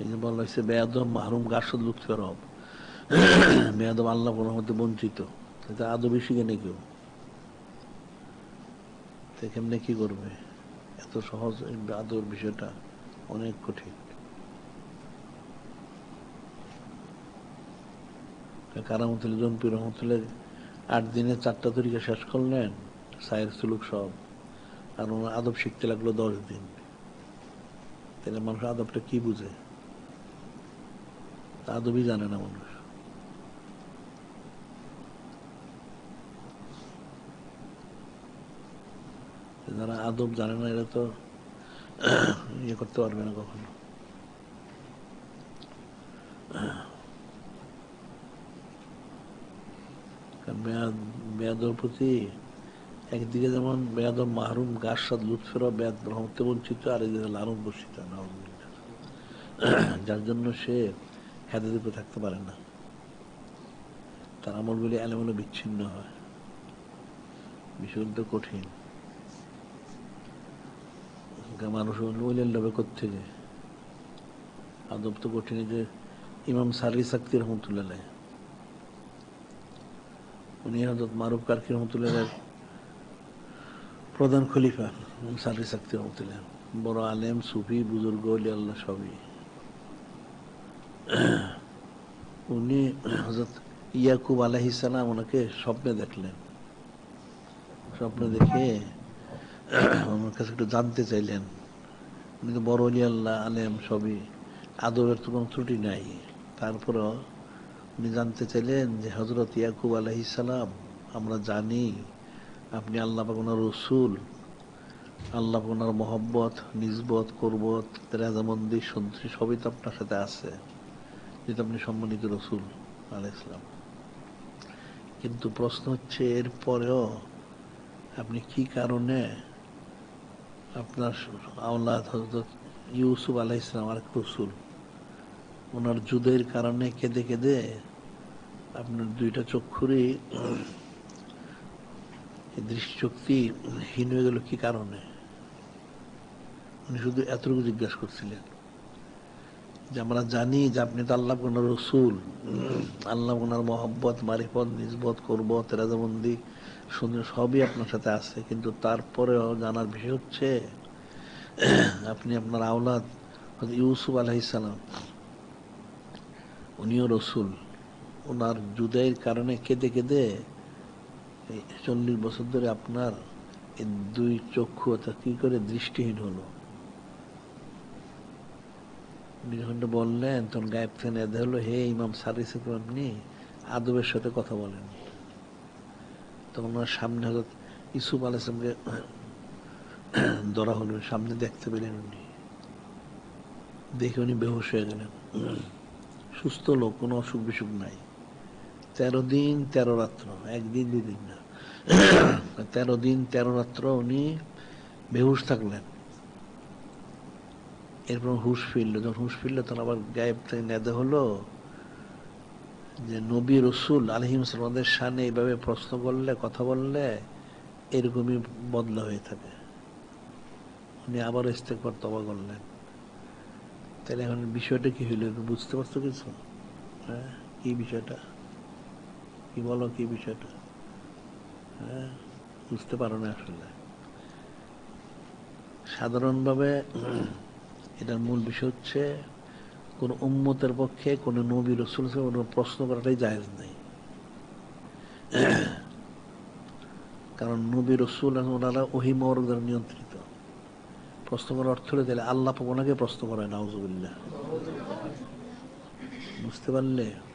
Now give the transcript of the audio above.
এই যে বলা হয়েছে মাহরুম গাছদ আল্লাহ বঞ্চিত। আদবই শিখে নেই কেউ? কেমনে কি করবে? এত সহজ আদর বিষয়টা অনেক কঠিন। জম্পি আট দিনে চারটা তরিকা শেষ করলেন, সায়ের সুলুক সব। আর ওনার আদব শিখতে লাগল দশ দিন। তাহলে মানুষ আদবটা কি বুঝে? আদবই জানে না মানুষ। যারা আদব জানে না, এরা তো ইয়ে করতে পারবে না কখনো। বেয়াদর প্রতি একদিকে যেমন বেয়াদব মাহরুম গাছাদ লুৎফেরা বেয়াদ রহমতে বঞ্চিত, আর একদিকে লালন বসিত যার জন্য সে হেদাদের উপরে থাকতে পারে না। তার আমলগুলি এলোমেলো বিচ্ছিন্ন হয়। বিষয়গুলো কঠিন। মানুষ ওইলেন লোভে কোথেকে আদব তো কঠিন যে ইমাম সারি সাক্তি রহমতুল্লাহ। উনি হজরত মারুফ কারকি রহমতুল্লাহ প্রধান খলিফা, ইমাম সারি সাক্তি রহমতুল্লাহ। বড় আলেম, সুফি, বুজুর্গ আল্লাহ সবই। উনি হজরত ইয়াকুব আলাহিসাল্লাম ওনাকে স্বপ্নে দেখলেন। স্বপ্নে দেখে আমার কাছে একটু জানতে চাইলেন, উনি তো বড় অলি আল্লাহ, আলেম সবই, আদবের তো কোনো ত্রুটি নাই। তারপরও উনি জানতে চাইলেন যে হজরত ইয়াকুব আলহি সালাম, আমরা জানি আপনি আল্লাহ পাকুনার রসুল, আল্লাহ পাকুনার মহব্বত নিজবত করবত রাজামন্দির সন্ত্রী সবই তো আপনার সাথে আছে। যেহেতু আপনি সম্মানিত রসুল আলাহ ইসলাম কিন্তু প্রশ্ন হচ্ছে, এরপরেও আপনি কি কারণে আপনার আওলাদ হজরত ইউসুফ আলাহ ইসলাম আর রসুল, ওনার যুদের কারণে কেঁদে কেঁদে আপনার দুইটা চক্ষুরই দৃষ্টিশক্তি হীন হয়ে গেল, কি কারণে? উনি শুধু এতটুকু জিজ্ঞাসা করছিলেন। যে আমরা জানি যে আপনি তো আল্লাহ কোনার রসুল। আল্লাহ কোনার মহব্বত, মারিফত নিজবত করব তেরাজাবন্দি সুন্দর সবই আপনার সাথে আছে। কিন্তু তারপরেও জানার বিষয় হচ্ছে, আপনি আপনার আওলাদ ইউসুফ আলহিসাল্লাম উনিও রসুল। ওনার জুদাইয়ের কারণে কেঁদে কেঁদে চল্লিশ বছর ধরে আপনার দুই চক্ষু অর্থাৎ কি করে দৃষ্টিহীন হলো? উনি যখন বললেন তখন গায়েব থেকে এদে হলো হে ইমাম সারিস আপনি, আদবের সাথে কথা বলেন। তখন ওনার সামনে হজরত ইসুফ আলাইসলামকে ধরা হলো, সামনে দেখতে পেলেন উনি। দেখে উনি বেহুশ হয়ে গেলেন। সুস্থ লোক, কোনো অসুখ বিসুখ নাই। তেরো দিন, তেরো রাত্র, একদিন দুই দিন না। তেরো দিন, তেরো রাত্র উনি বেহুশ থাকলেন। এরপর হুশ ফিরল। যখন হুশ ফিরল, তখন আবার গায়েব থেকে নেদে হলো যে, নবী রসুল আলহিম সালমাদের সানে এইভাবে প্রশ্ন করলে, কথা বললে, এরকমই বদলা হয়ে থাকে। উনি আবার ইস্তেকবার তবা করলেন। তাহলে এখন বিষয়টা কি হইল বুঝতে পারছ কিছু? হ্যাঁ কি বিষয়টা? কি বলো, কি বিষয়টা? হ্যাঁ বুঝতে পারো না আসলে। সাধারণভাবে এটার মূল বিষয় হচ্ছে, কোন উম্মতের পক্ষে কোন নবী রসুল প্রশ্ন করাটাই জায়েজ নেই। কারণ নবী রসুল ওনারা ওহিমর দ্বারা নিয়ন্ত্রিত। প্রশ্ন করার অর্থ হলে, তাহলে আল্লাহ ওনাকে প্রশ্ন করায় নাউজুবিল্লাহ। বুঝতে পারলে?